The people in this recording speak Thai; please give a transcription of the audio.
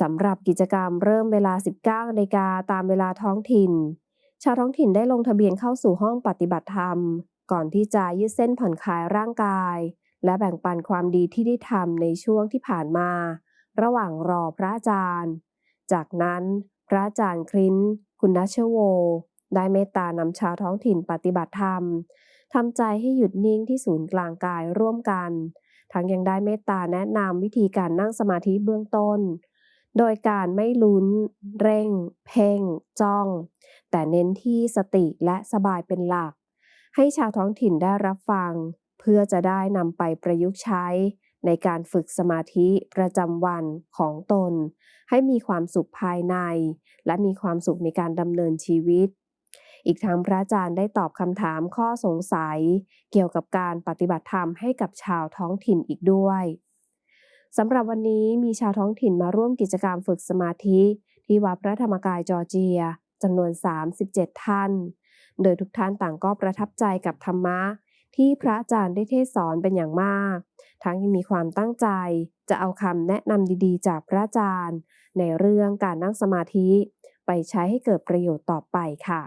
สำหรับกิจกรรมเริ่มเวลา 19นาฬิกาตามเวลาท้องถิ่น ชาวท้องถิ่นได้ลงทะเบียนเข้าสู่ห้องปฏิบัติธรรม ก่อนที่จะยืดเส้นผ่อนคลายร่างกาย และแบ่งปันความดีที่ได้ทำในช่วงที่ผ่านมา ระหว่างรอพระอาจารย์ จากนั้นพระอาจารย์คริ้นคุณนัชโว ได้เมตตานำชาวท้องถิ่นปฏิบัติธรรมทำใจให้หยุดนิ่งที่ศูนย์กลางกายร่วมกัน ทั้งยังได้เมตตาแนะนำวิธีการนั่งสมาธิเบื้องต้น โดยการไม่ลุ้น เร่ง เพ่ง จ้อง แต่เน้นที่สติและสบายเป็นหลัก ให้ชาวท้องถิ่นได้รับฟัง เพื่อจะได้นำไปประยุกต์ใช้ ในการฝึกสมาธิประจำวันของตน ให้มีความสุขภายใน และมีความสุขในการดำเนินชีวิต อีกทั้งพระอาจารย์ได้ตอบคำถามข้อสงสัย เกี่ยวกับการปฏิบัติธรรมให้กับชาวท้องถิ่นอีกด้วย สำหรับวันนี้มีชาวท้องถิ่นมาร่วมกิจกรรมฝึกสมาธิ ที่วัดพระธรรมกายจอร์เจียจำนวน 37 ท่าน โดยทุกท่านต่างก็ประทับใจกับธรรมะ ที่พระอาจารย์ได้เทศสอนเป็นอย่างมาก ทั้งยังมีความตั้งใจ จะเอาคำแนะนำดีๆ จากพระอาจารย์ ในเรื่องการนั่งสมาธิ ไปใช้ให้เกิดประโยชน์ต่อไปค่ะ